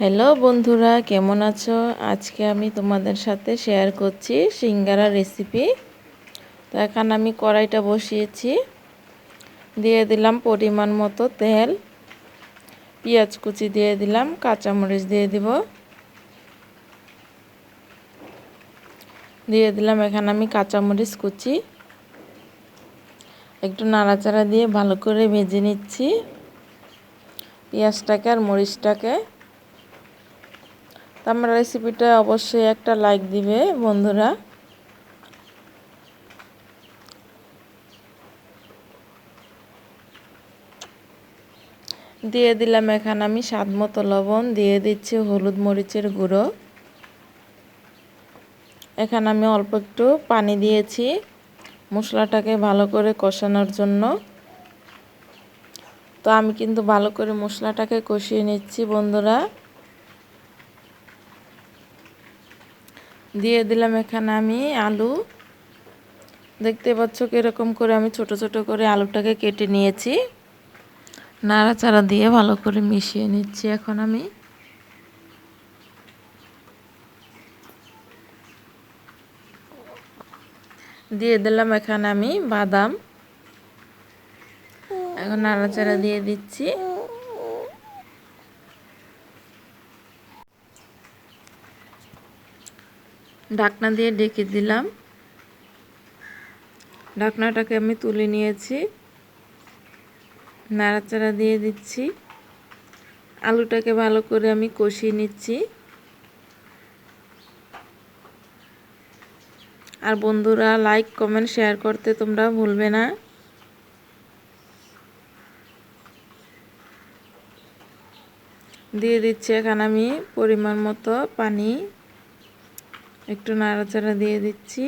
Hello বন্ধুরা, কেমন আছো? আজকে আমি তোমাদের সাথে শেয়ার করছি সিঙ্গারা রেসিপি তো এখন আমি কড়াইটা বসিয়েছি। দিয়ে দিলাম পরিমাণ মতো তেল। পেঁয়াজ কুচি দিয়ে দিলাম, কাঁচামরিচ দিয়ে দিব। দিয়ে দিলাম এখানে আমি কাঁচামরিচ কুচি। একটু নাড়াচাড়া দিয়ে ভালো করে ভেজে নিচ্ছি। পেঁয়াজটাকে আর মরিচটাকে। তো আমার রেসিপিটা অবশ্যই একটা লাইক দিবে, বন্ধুরা। দিয়ে দিলাম এখানে আমি স্বাদ মতো লবণ, দিয়ে দিচ্ছি হলুদ মরিচের গুঁড়ো। এখানে আমি অল্প একটু পানি দিয়েছি মশলাটাকে ভালো করে কষানোর জন্য। তো আমি কিন্তু ভালো করে মশলাটাকে কষিয়ে নিচ্ছি, বন্ধুরা। দিয়ে দিলাম এখানে আমি আলু। দেখতে পাচ্ছ কীরকম করে আমি ছোট ছোট করে আলুটাকে কেটে নিয়েছি। নাড়াচাড়া দিয়ে ভালো করে মিশিয়ে নিচ্ছি এখন আমি। দিয়ে দিলাম এখানে আমি বাদাম। এখন নাড়াচাড়া দিয়ে দিচ্ছি। ঢাকনা দিয়ে ডেকে দিলাম। ঢাকনাটাকে আমি তুলে নিয়েছি। নাড়াচাড়া দিয়ে দিচ্ছি। আলুটাকে ভালো করে আমি কষিয়ে নিচ্ছি। আর বন্ধুরা লাইক কমেন্ট শেয়ার করতে তোমরা ভুলবে না। দিয়ে দিচ্ছি এখানে আমি পরিমাণ মতো পানি। একটু নাড়াচাড়া দিয়ে দিচ্ছি।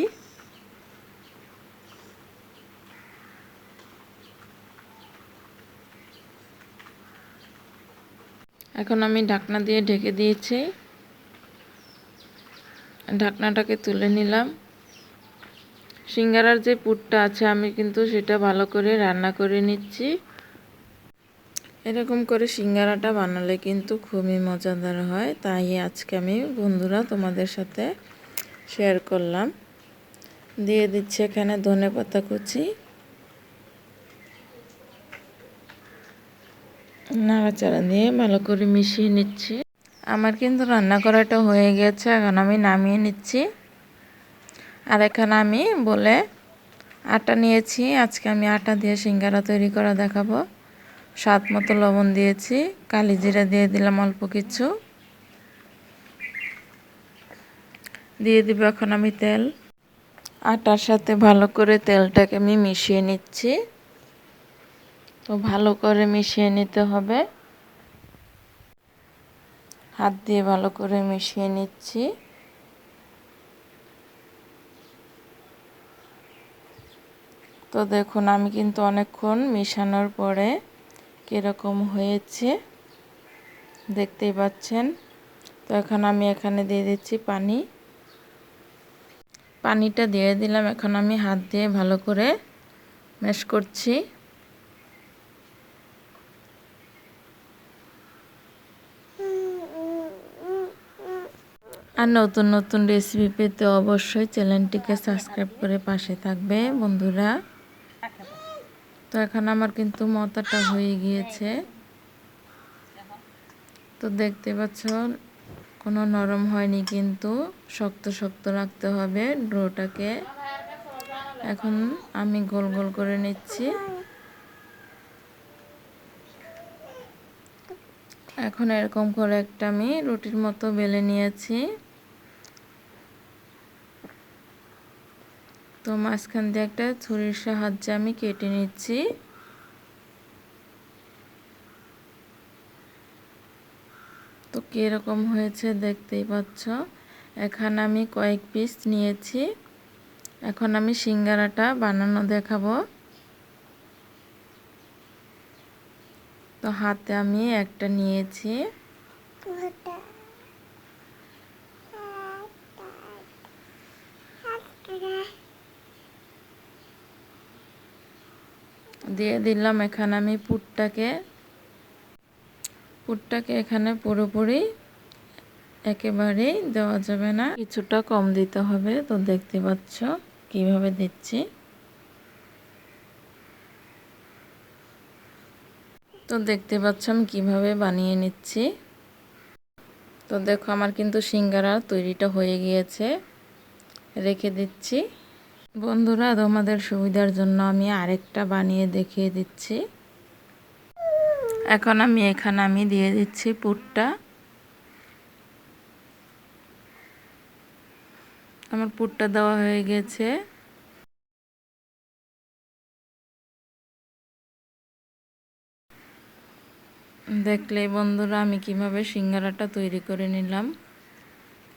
এখন আমি ঢাকনা দিয়ে ঢেকে দিয়েছি। ঢাকনাটাকে তুলে নিলাম। সিঙ্গারার যে পুরটা আছে, আমি কিন্তু সেটা ভালো করে রান্না করে নিচ্ছি। এরকম করে সিঙ্গারাটা বানালে কিন্তু খুবই মজাদার হয়। তাই আজকে আমি বন্ধুরা তোমাদের সাথে শেয়ার করলাম। দিয়ে দিচ্ছি এখানে ধনে পাতা কুচি। নাড়াচাড়া দিয়ে ভালো করে মিশিয়ে নিচ্ছি। আমার কিন্তু রান্না করাটা হয়ে গেছে, এখন আমি নামিয়ে নিচ্ছি। আর এখানে আমি বলে আটা নিয়েছি, আজকে আমি আটা দিয়ে সিঙ্গারা তৈরি করা দেখাবো। স্বাদ মতো লবণ দিয়েছি, কালি জিরা দিয়ে দিলাম অল্প কিছু। দিয়ে দিব এখন আমি তেল। আটার সাথে ভালো করে তেলটাকে আমি মিশিয়ে নিচ্ছি। তো ভালো করে মিশিয়ে নিতে হবে। হাত দিয়ে ভালো করে মিশিয়ে নিচ্ছি। তো দেখুন, আমি কিন্তু অনেকক্ষণ মিশানোর পরে কীরকম হয়েছে দেখতেই পাচ্ছেন। তো এখন আমি এখানে দিয়ে দিচ্ছি পানি। পানিটা দিয়ে দিলাম। এখন আমি হাত দিয়ে ভালো করে ম্যাশ করছি। আর নতুন নতুন রেসিপি পেতে অবশ্যই চ্যানেলটিকে সাবস্ক্রাইব করে পাশে থাকবে, বন্ধুরা। তো এখন আমার কিন্তু মতাটা হয়ে গিয়েছে। তো দেখতে পাচ্ছ কোনো নরম হয়নি, কিন্তু শক্ত শক্ত রাখতে হবে ডোটাকে। এখন আমি গোল গোল করে নিচ্ছি। এখন এরকম করে একটা আমি রুটির মতো বেলে নিয়েছি। তো মাঝখান দিয়ে একটা ছুরির সাহায্যে আমি কেটে নিচ্ছি। কীরকম হয়েছে দেখতেই পাচ্ছ। এখানে আমি কয়েক পিস নিয়েছি। এখন আমি সিঙ্গারাটা বানানো দেখাবো। তো হাতে আমি একটা নিয়েছি। দিয়ে দিলাম এখানে আমি পুরটাকে। পুরটাকে এখানে পুরোপুরি একেবারেই দেওয়া যাবে না। কিছুটা কম দিতে হবে, তো দেখতে পাচ্ছ কীভাবে দিচ্ছি। তো দেখতে পাচ্ছ আমি কীভাবে বানিয়ে নিচ্ছি। তো দেখো আমার কিন্তু সিঙ্গারা তৈরিটা হয়ে গিয়েছে, রেখে দিচ্ছি। বন্ধুরা, তোমাদের সুবিধার জন্য আমি আরেকটা বানিয়ে দেখিয়ে দিচ্ছি। এখন আমি এখানে আমি দিয়ে দিচ্ছি পুরটা। আমার পুরটা দেওয়া হয়ে গেছে। দেখলে বন্ধুরা, আমি কীভাবে সিঙ্গারাটা তৈরি করে নিলাম।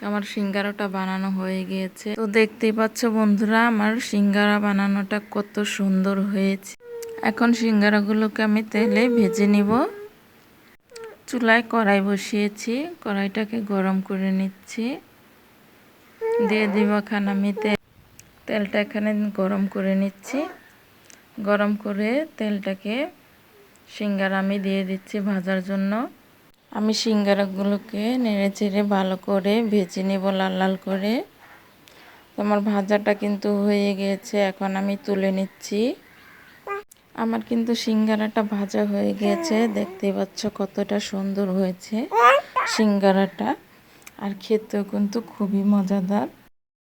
আমার সিঙ্গারাটা বানানো হয়ে গিয়েছে। তো দেখতেই পাচ্ছ বন্ধুরা, আমার সিঙ্গারা বানানোটা কত সুন্দর হয়েছে। এখন সিঙ্গারাগুলোকে আমি তেলে ভেজে নিব। চুলায় কড়াই বসিয়েছি। কড়াইটাকে গরম করে নিচ্ছি। দিয়ে দিব এখানে আমি তেল তেলটা এখানে গরম করে নিচ্ছি। গরম করে তেলটাকে সিঙ্গারা আমি দিয়ে দিচ্ছি ভাজার জন্য। আমি সিঙ্গারাগুলোকে নেড়ে চেড়ে ভালো করে ভেজে নেব লাল লাল করে। আমার ভাজাটা কিন্তু হয়ে গিয়েছে এখন আমি তুলে নিচ্ছি। আমার কিন্তু সিঙ্গারাটা ভাজা হয়ে গেছে। দেখতে পাচ্ছ কতটা সুন্দর হয়েছে সিঙ্গারাটা। আর খেতেও কিন্তু খুবই মজাদার।